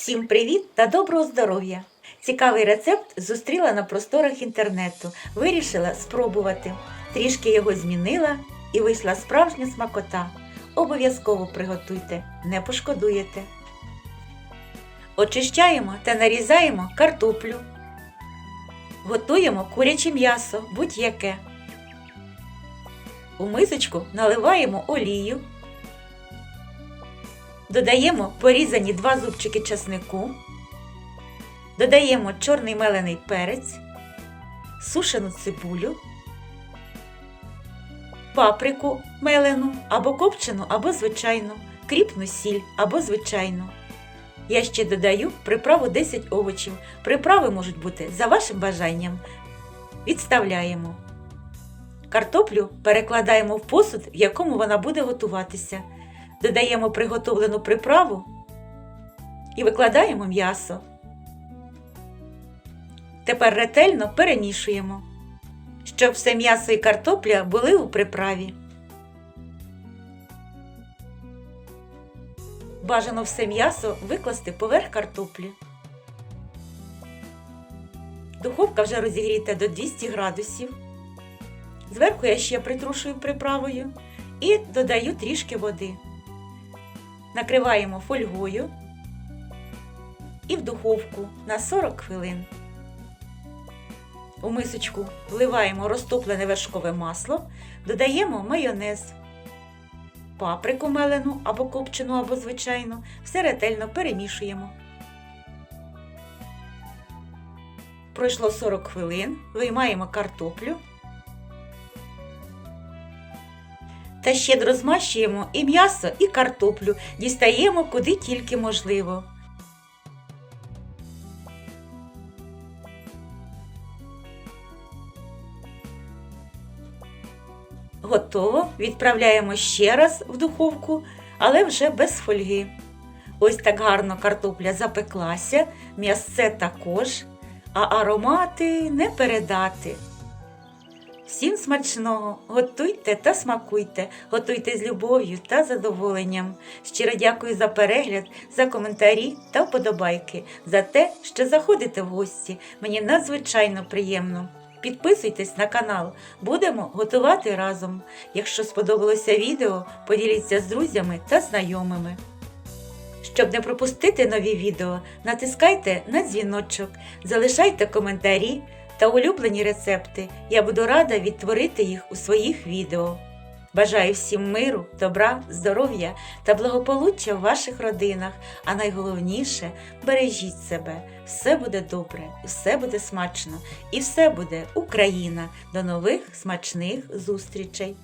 Всім привіт та доброго здоров'я! Цікавий рецепт зустріла на просторах інтернету. Вирішила спробувати. Трішки його змінила і вийшла справжня смакота. Обов'язково приготуйте, не пошкодуєте. Очищаємо та нарізаємо картоплю. Готуємо куряче м'ясо, будь-яке. У мисочку наливаємо олію. Додаємо порізані два зубчики часнику. Додаємо чорний мелений перець, сушену цибулю, паприку мелену або копчену, або звичайну, кріпну сіль або звичайну. Я ще додаю приправу 10 овочів. Приправи можуть бути за вашим бажанням. Відставляємо. Картоплю перекладаємо в посуд, в якому вона буде готуватися. Додаємо приготовлену приправу і викладаємо м'ясо. Тепер ретельно перемішуємо, щоб все м'ясо і картопля були у приправі. Бажано все м'ясо викласти поверх картоплі. Духовка вже розігріта до 200 градусів. Зверху я ще притрушую приправою і додаю трішки води. Накриваємо фольгою і в духовку на 40 хвилин. У мисочку вливаємо розтоплене вершкове масло, додаємо майонез, паприку мелену або копчену, або звичайну, все ретельно перемішуємо. Пройшло 40 хвилин, виймаємо картоплю та щедро змащуємо і м'ясо, і картоплю, дістаємо куди тільки можливо. Готово. Відправляємо ще раз в духовку, але вже без фольги. Ось так гарно картопля запеклася, м'ясце також, а аромати не передати. Всім смачного! Готуйте та смакуйте, готуйте з любов'ю та задоволенням. Щиро дякую за перегляд, за коментарі та вподобайки, за те, що заходите в гості. Мені надзвичайно приємно. Підписуйтесь на канал, будемо готувати разом. Якщо сподобалося відео, поділіться з друзями та знайомими. Щоб не пропустити нові відео, натискайте на дзвіночок, залишайте коментарі та улюблені рецепти. Я буду рада відтворити їх у своїх відео. Бажаю всім миру, добра, здоров'я та благополуччя в ваших родинах, а найголовніше бережіть себе. Все буде добре, все буде смачно і все буде Україна. До нових смачних зустрічей!